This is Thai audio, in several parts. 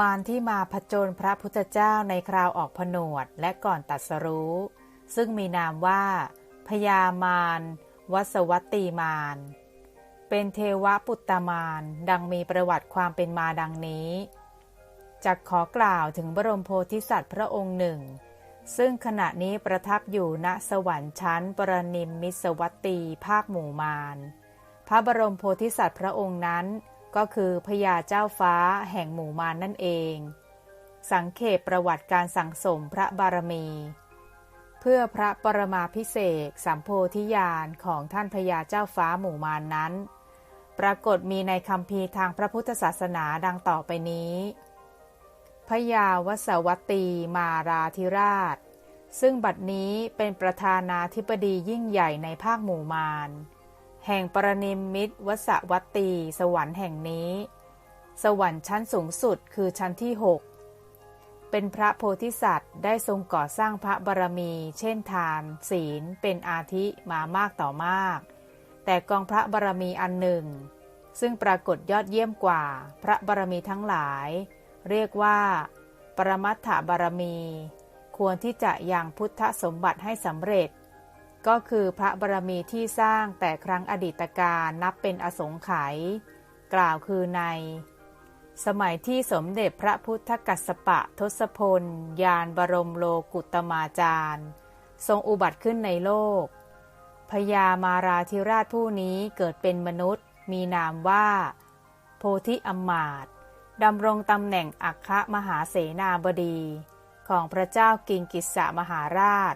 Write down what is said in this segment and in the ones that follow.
มารที่มาผจญพระพุทธเจ้าในคราวออกผนวดและก่อนตัดสรู้ ซึ่งมีนามว่าพญามารวสวัตตีมาร เป็นเทวปุตตมารดังมีประวัติความเป็นมาดังนี้จะขอกล่าวถึงบรมโพธิสัตว์พระองค์หนึ่ง ซึ่งขณะนี้ประทับอยู่ณสวรรค์ชั้นปรนิมมิสวัตตีภาคหมู่มาร พระบรมโพธิสัตว์พระองค์นั้น ก็คือพญาเจ้าฟ้าแห่งหมู่มารนนั่นเอง สังเขปประวัติการสั่งสมพระบารมี เพื่อพระปรมาพิเศษสัมโพธิญาณของท่านพญาเจ้าฟ้าหมู่มารนนั้น ปรากฏมีในคำพีทางพระพุทธศาสนาดังต่อไปนี้พญาวสวัตตีมาราธิราช ซึ่งบัดนี้เป็นประธานาธิบดียิ่งใหญ่ในภาคหมู่มาร แห่งปรนิมมิตวสวัตตีสวรรค์แห่งนี้ สวรรค์ชั้นสูงสุดคือชั้นที่หกเป็นพระโพธิสัตว์ได้ทรงก่อสร้างพระบารมี เช่นทาน ศีล เป็นอาทิมามากต่อมาก แต่กองพระบารมีอันหนึ่ง ซึ่งปรากฏยอดเยี่ยมกว่าพระบารมีทั้งหลาย เรียกว่า ปรมัตถบารมี ควรที่จะยังพุทธสมบัติให้สำเร็จ ก็คือพระบารมีที่สร้างแต่ครั้งอดีตการนับเป็นอสงไขยกล่าวคือใน สมัยที่สมเด็จพระพุทธกัสสปะทศพล ยานบรมโลกุตมาจารย์ ทรงอุบัติขึ้นในโลกพญามาราธิราชผู้นี้เกิดเป็นมนุษย์ มีนามว่า โพธิอมมาตดำรงตำแหน่งอัครมหาเสนาบดี ของพระเจ้ากิงกิสสมหาราช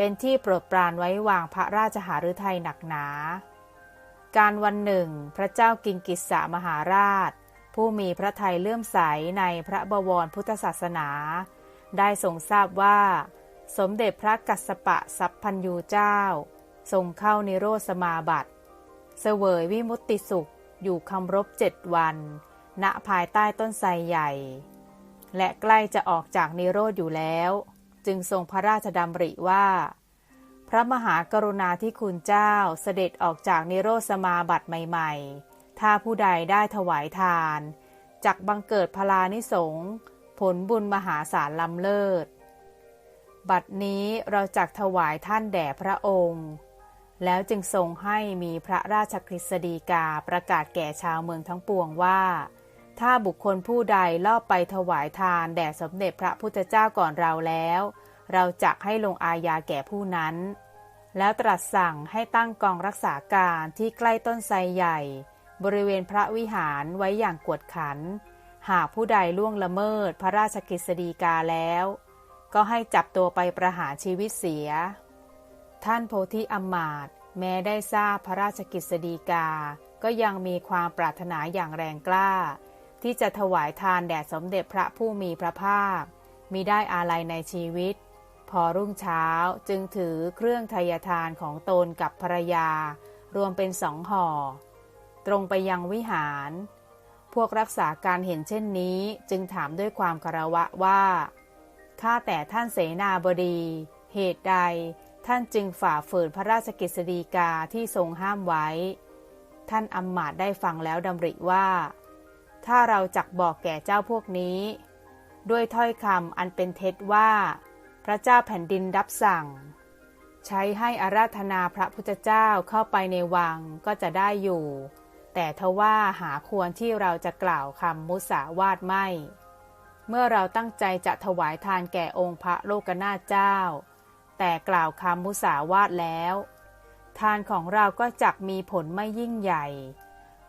เป็นที่โปรดปรานไว้วางพระราชหฤทัยหนักหนา การวันหนึ่ง พระเจ้ากิงกิสสามหาราช ผู้มีพระทัยเลื่อมใสในพระบวรพุทธศาสนา ได้ทรงทราบว่า สมเด็จพระกัสสปะสัพพัญยูเจ้า ทรงเข้านิโรธสมาบัติเสวยวิมุตติสุขอยู่คำรบเจ็ดวัน ณภายใต้ต้นไทรใหญ่ และใกล้จะออกจากนิโรธอยู่แล้ว จึงทรงพระราชดำริว่า พระมหากรุณาธิคุณเจ้าเสด็จออกจากนิโรธสมาบัติใหม่ ๆ ถ้าผู้ใดได้ถวายทานจักบังเกิดพลานิสงผลบุญมหาศาลล้ำเลิศ บัดนี้เราจักถวายท่านแด่พระองค์ แล้วจึงทรงให้มีพระราชคริสดีกาประกาศแก่ชาวเมืองทั้งปวงว่า ถ้าบุคคลผู้ใดลอบไปถวายทานแด่สมเด็จพระพุทธเจ้าก่อนเราแล้ว เราจักให้ลงอาญาแก่ผู้นั้น แล้วตรัสสั่งให้ตั้งกองรักษาการที่ใกล้ต้นไทรใหญ่ บริเวณพระวิหารไว้อย่างกวดขัน หากผู้ใดล่วงละเมิดพระราชกฤษฎีกาแล้ว ก็ให้จับตัวไปประหารชีวิตเสีย ท่านโพธิอมาตแม้ได้ทราบพระราชกฤษฎีกา ก็ยังมีความปรารถนาอย่างแรงกล้า ที่จะถวายทานแด่สมเด็จพระผู้มีพระภาคมีได้อาลัยในชีวิต พอรุ่งเช้าจึงถือเครื่องทยทานของตนกับภรรยา รวมเป็นสองห่อ ตรงไปยังวิหาร พวกรักษาการเห็นเช่นนี้จึงถามด้วยความคารวะว่าข้าแต่ท่านเสนาบดี เหตุใดท่านจึงฝ่าฝืนพระราชกฤษฎีกาที่ทรงห้ามไว้ ท่านอมมาตได้ฟังแล้วดำริว่า ถ้าเราจักบอกแก่เจ้าพวกนี้ ด้วยถ้อยคำอันเป็นเท็จว่า พระเจ้าแผ่นดินรับสั่ง ใช้ให้อาราธนาพระพุทธเจ้าเข้าไปในวังก็จะได้อยู่ แต่ทว่าหาควรที่เราจะกล่าวคำมุสาวาทไม่ เมื่อเราตั้งใจจะถวายทานแก่องค์พระโลกนาเจ้า แต่กล่าวคำมุสาวาทแล้ว ทานของเราก็จักมีผลไม่ยิ่งใหญ่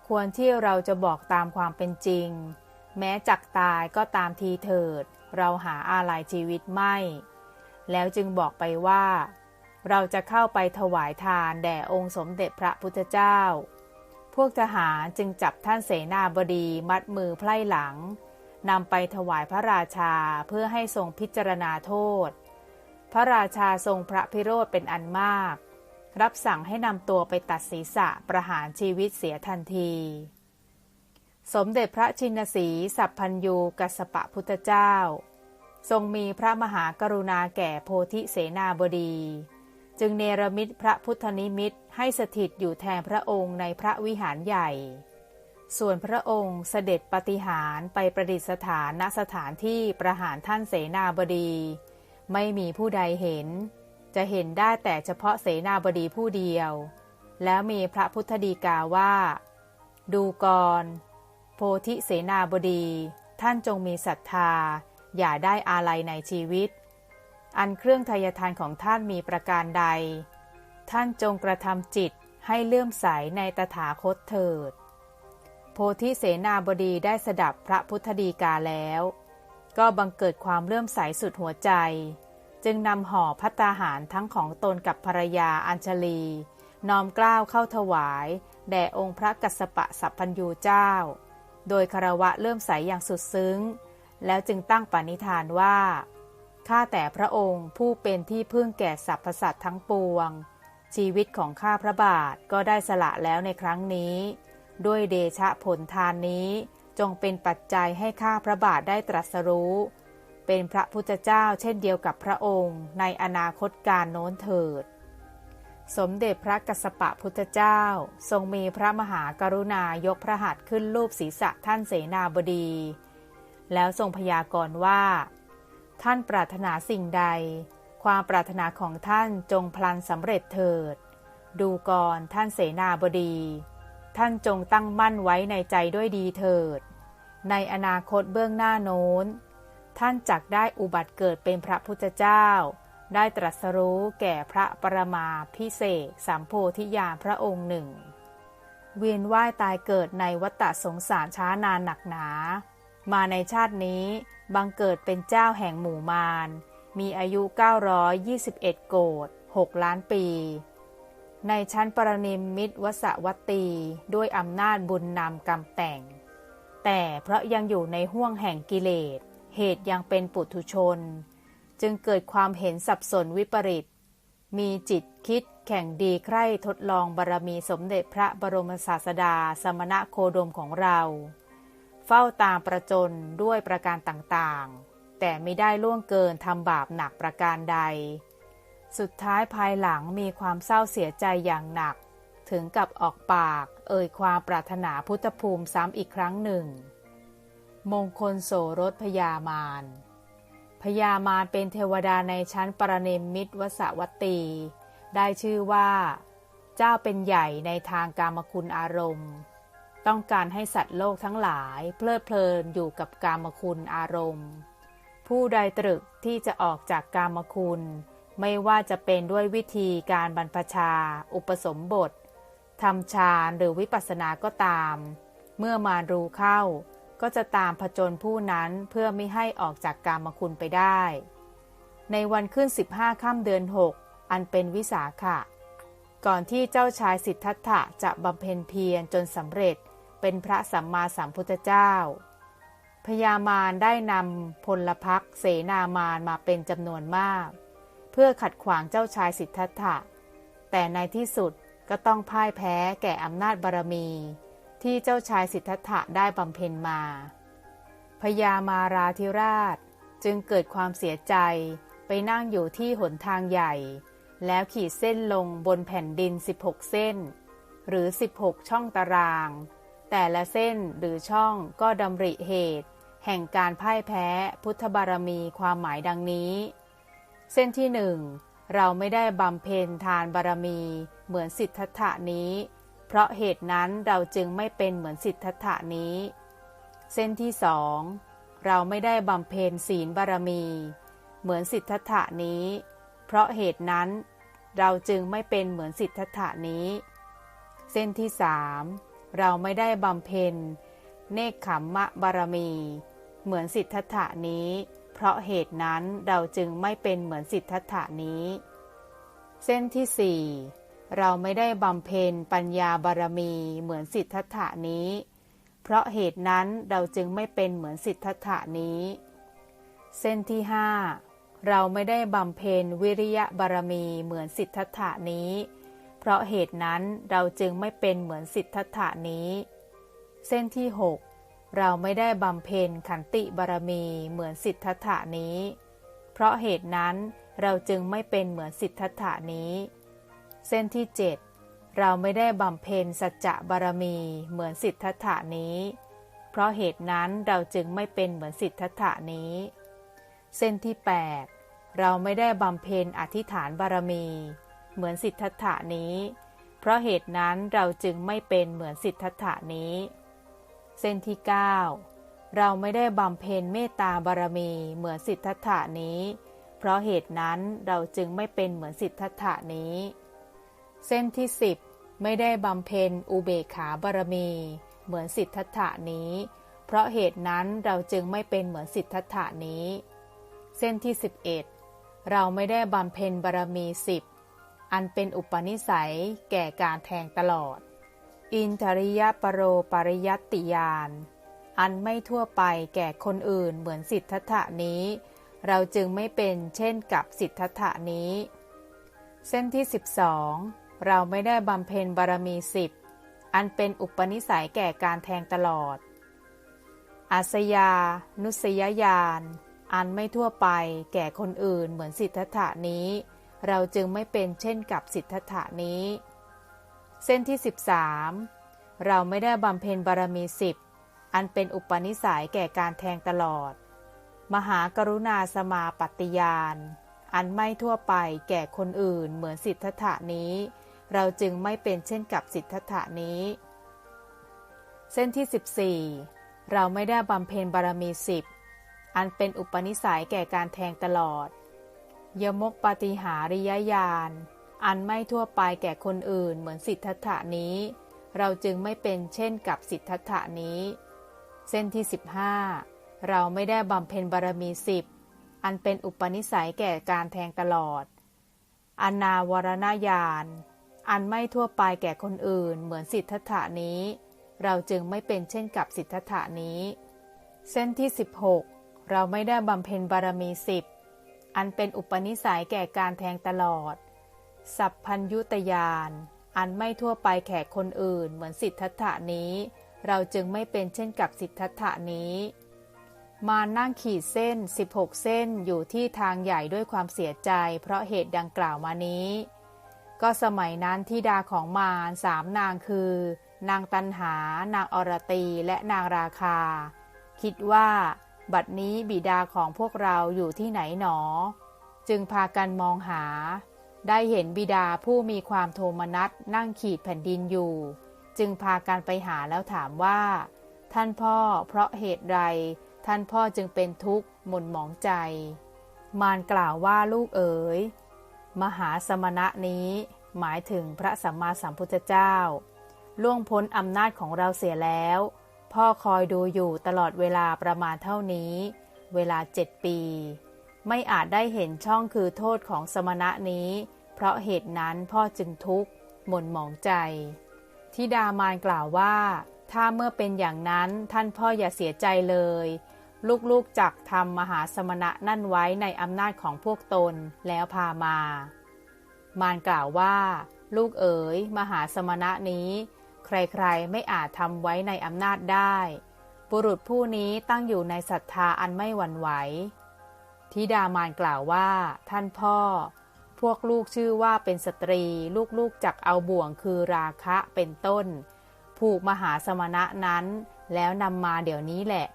ควรที่เราจะบอกตามความเป็นจริง แม้จักตายก็ตามทีเถิด เราหาอาลัยชีวิตไม่ แล้วจึงบอกไปว่า เราจะเข้าไปถวายทานแด่องค์สมเด็จพระพุทธเจ้า พวกทหารจึงจับท่านเสนาบดีมัดมือไพล่หลังนำไปถวายพระราชาเพื่อให้ทรงพิจารณาโทษ พระราชาทรงพระพิโรธเป็นอันมาก รับสั่งให้นำตัวไปตัดศีรษะประหารชีวิตเสียทันที สมเด็จพระชินสีสัพพัญยูกัสปะพุทธเจ้า ทรงมีพระมหากรุณาแก่โพธิเสนาบดี จึงเนรมิตพระพุทธนิมิตให้สถิตอยู่แทนพระองค์ในพระวิหารใหญ่ ส่วนพระองค์เสด็จปฏิหารไปประดิษฐานณสถานที่ประหารท่านเสนาบดี ไม่มีผู้ใดเห็น จะเห็นได้แต่เฉพาะเสนาบดีผู้เดียว แล้วมีพระพุทธดีกาว่า ดูกร โพธิเสนาบดี ท่านจงมีศรัทธา อย่าได้อาลัยในชีวิต อันเครื่องทายทานของท่านมีประการใด ท่านจงกระทำจิตให้เลื่อมใสในตถาคตเถิด โพธิเสนาบดีได้สดับพระพุทธดีกาแล้ว ก็บังเกิดความเลื่อมใสสุดหัวใจ จึงนำห่อพัตตาหารทั้งของตนกับภรรยาอัญชลี น้อมกล้าวเข้าถวาย แด่องค์พระกัสสปะสัพพัญญูเจ้า โดยคารวะเลื่มใสอย่างสุดซึ้ง แล้วจึงตั้งปณิธานว่า ข้าแต่พระองค์ผู้เป็นที่พึ่งแก่สรรพสัตว์ทั้งปวง ชีวิตของข้าพระบาทก็ได้สละแล้วในครั้งนี้ ด้วยเดชะผลทานนี้จงเป็นปัจจัยให้ข้าพระบาทได้ตรัสรู้ เป็นพระพุทธเจ้าเช่นเดียวกับพระองค์ ในอนาคตการโน้นเถิด สมเด็จพระกัสสปะพุทธเจ้า ทรงมีพระมหากรุณายกพระหัตถ์ขึ้นรูปศีรษะท่านเสนาบดี แล้วทรงพยากรณ์ว่า ท่านปรารถนาสิ่งใด ความปรารถนาของท่านจงพลันสำเร็จเถิด ดูก่อนท่านเสนาบดี ท่านจงตั้งมั่นไว้ในใจด้วยดีเถิด ในอนาคตเบื้องหน้าโน้น ท่านจักได้อุบัติเกิดเป็นพระพุทธเจ้า ได้ตรัสรู้แก่พระปรมาพิเศษสามโพธิญาณพระองค์หนึ่ง เวียนว่ายตายเกิดในวัฏสงสารช้านานหนักหนา มาในชาตินี้บังเกิดเป็นเจ้าแห่งหมู่มาร มีอายุ 921 โกด6ล้านปี ในชั้นปรนิมมิตวสวัตตีด้วยอำนาจบุญนำกรรมแต่ง แต่เพราะยังอยู่ในห่วงแห่งกิเลส เหตุยังเป็นปุถุชน จึงเกิดความเห็นสับสนวิปริต มีจิตคิดแข่งดีใคร่ทดลองบารมีสมเด็จพระบรมศาสดาสมณะโคดมของเรา เฝ้าตามประจนด้วยประการต่างๆ แต่ไม่ได้ล่วงเกินทำบาปหนักประการใด สุดท้ายภายหลังมีความเศร้าเสียใจอย่างหนัก ถึงกับออกปาก เอ่ยความปรารถนาพุทธภูมิซ้ำอีกครั้งหนึ่ง มงคลโสรถพยามารพยามารเป็นเทวดาในชั้นปรนิมิตรวสวัตตี ได้ชื่อว่า เจ้าเป็นใหญ่ในทางกามคุณอารมณ์ ต้องการให้สัตว์โลกทั้งหลาย เพลิดเพลินอยู่กับกามคุณอารมณ์ ผู้ใดตรึกที่จะออกจากกามคุณ ไม่ว่าจะเป็นด้วยวิธีการบรรพชา อุปสมบททำฌานหรือวิปัสสนาก็ตาม เมื่อมารู้เข้า ก็จะตามผจญผู้นั้นเพื่อไม่ให้ออกจากกามคุณไปได้ ในวันขึ้น 15ค่ำเดือน 6 อันเป็นวิสาขะ ก่อนที่เจ้าชายสิทธัตถะจะบำเพ็ญเพียรจนสำเร็จเป็นพระสัมมาสัมพุทธเจ้า พญามารได้นำพลพักเสนามารมาเป็นจำนวนมาก เพื่อขัดขวางเจ้าชายสิทธัตถะ แต่ในที่สุดก็ต้องพ่ายแพ้แก่อำนาจบารมี ที่เจ้าชายสิทธัตถะได้บำเพ็ญมา พญามาราธิราชจึงเกิดความเสียใจไปนั่งอยู่ที่หนทางใหญ่ แล้วขีดเส้นลงบนแผ่นดิน 16 เส้น หรือ 16 ช่องตาราง แต่ละเส้นหรือช่องก็ดำริเหตุ แห่งการพ่ายแพ้พุทธบารมีความหมายดังนี้ เส้นที่หนึ่งเราไม่ได้บำเพ็ญทานบารมีเหมือนสิทธัตถะนี้ เพราะเหตุนั้นเราจึงไม่เป็นเหมือนสิทธัตถะนี้ เส้นที่สองเราไม่ได้บำเพ็ญศีลบารมี เหมือนสิทธัตถะนี้ เพราะเหตุนั้น เราจึงไม่เป็นเหมือนสิทธัตถะนี้ เส้นที่สามเราไม่ได้บำเพ็ญเนคขมมะบารมี เหมือนสิทธัตถะนี้ เพราะเหตุนั้นเราจึงไม่เป็นเหมือนสิทธัตถะนี้ เส้นที่สี่ เราไม่ได้บำเพ็ญปัญญาบารมีเหมือนสิทธัตถะนี้ เพราะเหตุนั้นเราจึงไม่เป็นเหมือนสิทธัตถะนี้ เส้นที่ห้าเราไม่ได้บำเพ็ญวิริยะบารมีเหมือนสิทธัตถะนี้ เพราะเหตุนั้นเราจึงไม่เป็นเหมือนสิทธัตถะนี้ เส้นที่หกเราไม่ได้บำเพ็ญขันติบารมีเหมือนสิทธัตถานี้ เพราะเหตุนั้นเราจึงไม่เป็นเหมือนสิทธัตถานี้ เส้นที่เจ็ดเราไม่ได้บำเพ็ญสัจจะบารมีเหมือนสิทธัตถานี้ เพราะเหตุนั้นเราจึงไม่เป็นเหมือนสิทธัตถานี้ เส้นที่ 8 เราไม่ได้บำเพ็ญอธิษฐานบารมี เหมือนสิทธัตถานี้ เพราะเหตุนั้นเราจึงไม่เป็นเหมือนสิทธัตถานี้ เส้นที่ 9 เราไม่ได้บำเพ็ญเมตตาบารมีเหมือนสิทธัตถานี้ เพราะเหตุนั้นเราจึงไม่เป็นเหมือนสิทธัตถานี้ เส้นที่10ไม่ได้บำเพ็ญอุเบกขาบารมี เหมือนสิทธัตถานี้ เพราะเหตุนั้นเราจึงไม่เป็นเหมือนสิทธัตถานี้ เส้นที่11เราไม่ได้บำเพ็ญบารมีสิบอันเป็นอุปนิสัยแก่การแทงตลอด อินทริยปรโรปริยัตติยานอันไม่ทั่วไปแก่คนอื่นเหมือนสิทธัตถานี้ เราจึงไม่เป็นเช่นกับสิทธัตถานี้ เส้นที่ 12 เราไม่ได้บำเพ็ญบารมีสิบอันเป็นอุปนิสัยแก่การแทงตลอดอาสยา นุสยญาณ อันไม่ทั่วไปแก่คนอื่นเหมือนสิทธัตถานี้ เราจึงไม่เป็นเช่นกับสิทธัตถานี้ เส้นที่ 13 เราไม่ได้บำเพ็ญบารมีสิบอันเป็นอุปนิสัยแก่การแทงตลอด มหากรุณาสมาปฏิยาน อันไม่ทั่วไปแก่คนอื่นเหมือนสิทธัตถานี้ เราจึงไม่เป็นเช่นกับสิทธัตถานี้ เส้นที่ 14 เราไม่ได้บำเพ็ญบารมีสิบอันเป็นอุปนิสัยแก่การแทงตลอด ยมกปาฏิหาริยญาณอันไม่ทั่วไปแก่คนอื่นเหมือนสิทธัตถานี้ เราจึงไม่เป็นเช่นกับสิทธัตถานี้ เส้นที่ 15 เราไม่ได้บำเพ็ญบารมีสิบอันเป็นอุปนิสัยแก่การแทงตลอด อนาวรณญาณ อันไม่ทั่วไปแก่คนอื่น เหมือนสิทธัตถานี้ เราจึงไม่เป็นเช่นกับสิทธัตถานี้ เส้นที่ 16 เราไม่ได้บำเพ็ญบารมีสิบอันเป็นอุปนิสัยแก่การแทงตลอด สัพพัญยุตยาน อันไม่ทั่วไปแก่คนอื่น เหมือนสิทธัตถานี้ เราจึงไม่เป็นเช่นกับสิทธัตถานี้ มานั่งขีดเส้น 16 เส้นอยู่ที่ทางใหญ่ด้วยความเสียใจ เพราะเหตุดังกล่าวมานี้ ก็สมัยนั้นที่ดาของมารสามนางคือ นางตันหา นางอรตีและนางราคา คิดว่า บัดนี้บิดาของพวกเราอยู่ที่ไหนหนอ จึงพากันมองหา ได้เห็นบิดาผู้มีความโทมนัสนั่งขีดแผ่นดินอยู่ จึงพากันไปหาแล้วถามว่า ท่านพ่อเพราะเหตุใดท่านพ่อจึงเป็นทุกข์หม่นหมองใจ มารกล่าวว่าลูกเอ๋ย มหาสมณะนี้ หมายถึงพระสัมมาสัมพุทธเจ้า ล่วงพ้นอำนาจของเราเสียแล้ว พ่อคอยดูอยู่ตลอดเวลาประมาณเท่านี้ เวลาเจ็ดปี ไม่อาจได้เห็นช่องคือโทษของสมณะนี้ เพราะเหตุนั้นพ่อจึงทุกข์หม่นหมองใจทิดามานกล่าวว่า ถ้าเมื่อเป็นอย่างนั้นท่านพ่ออย่าเสียใจเลย ลูกๆจักทำมหาสมณะนั่นไว้ในอำนาจของพวกตนแล้วพามา มารกล่าวว่า ลูกเอ๋ย มหาสมณะนี้ ใครๆไม่อาจทำไว้ในอำนาจได้ บุรุษผู้นี้ตั้งอยู่ในศรัทธาอันไม่หวั่นไหวทิดามานกล่าวว่า ท่านพ่อ พวกลูกชื่อว่าเป็นสตรี ลูกๆจักเอาบ่วงคือราคะเป็นต้น ผูกมหาสมณะนั้น แล้วนำมาเดี๋ยวนี้แหละ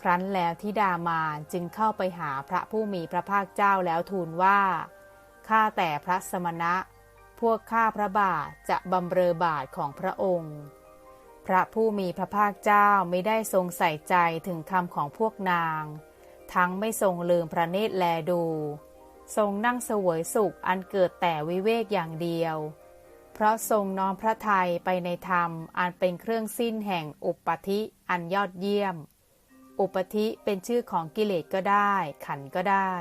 ครั้นแล้วทิดามานจึงเข้าไปหาพระผู้มีพระภาคเจ้าแล้วทูลว่า ข้าแต่พระสมณะ พวกข้าพระบาทจะบำเรอบาทของพระองค์ พระผู้มีพระภาคเจ้าไม่ได้ทรงใส่ใจถึงคำของพวกนาง ทั้งไม่ทรงลืมพระเนตรแลดู ทรงนั่งเสวยสุขอันเกิดแต่วิเวกอย่างเดียว เพราะทรงน้อมพระทัยไปในธรรมอันเป็นเครื่องสิ้นแห่งอุปธิอันยอดเยี่ยม อุปธิเป็นชื่อของกิเลสก็ได้ ขันก็ได้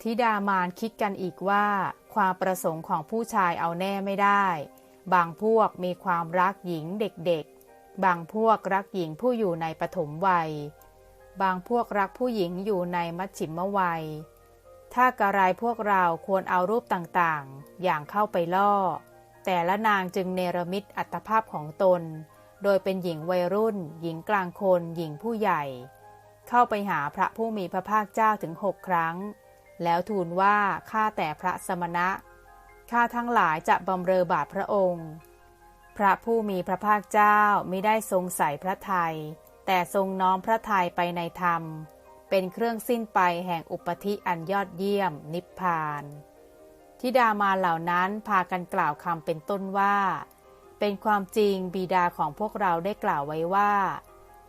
ทิดามานคิดกันอีกว่า ความประสงค์ของผู้ชายเอาแน่ไม่ได้ บางพวกมีความรักหญิงเด็กๆ บางพวกรักหญิงผู้อยู่ในปฐมวัย บางพวกรักผู้หญิงอยู่ในมัชฉิมวัย ถ้ากระไรพวกเราควรเอารูปต่างๆ อย่างเข้าไปล่อ แต่ละนางจึงเนรมิตอัตภาพของตน โดยเป็นหญิงวัยรุ่น หญิงกลางคน หญิงผู้ใหญ่ เข้าไปหาพระผู้มีพระภาคเจ้าถึงหกครั้ง แล้วทูลว่าข้าแต่พระสมณะข้าทั้งหลายจะบำเรอบาทพระองค์ พระผู้มีพระภาคเจ้าไม่ได้ทรงใส่พระไทย แต่ทรงน้อมพระทัยไปในธรรม เป็นเครื่องสิ้นไปแห่งอุปธิอันยอดเยี่ยมนิพพาน ทิดามาเหล่านั้นพากันกล่าวคำเป็นต้นว่า เป็นความจริงบิดาของพวกเราได้กล่าวไว้ว่า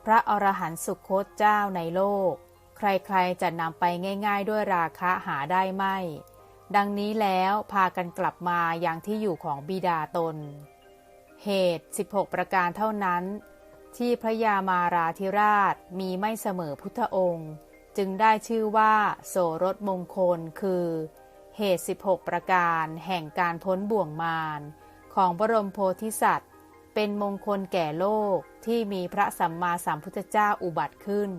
พระอรหันต์สุคตเจ้าในโลก ใครๆจะนำไปง่ายๆด้วยราคะหาได้ไม่ ดังนี้แล้วพากันกลับมาอย่างที่อยู่ของบิดาตน เหตุ 16 ประการเท่านั้น ที่พระยามาราธิราชมีไม่เสมอพุทธองค์ จึงได้ชื่อว่าโสรถมงคลคือ เหตุ 16 ประการแห่งการพ้นบ่วงมาร ของบรมโพธิสัตว์ เป็นมงคลแก่โลกที่มีพระสัมมาสัมพุทธเจ้าอุบัติขึ้น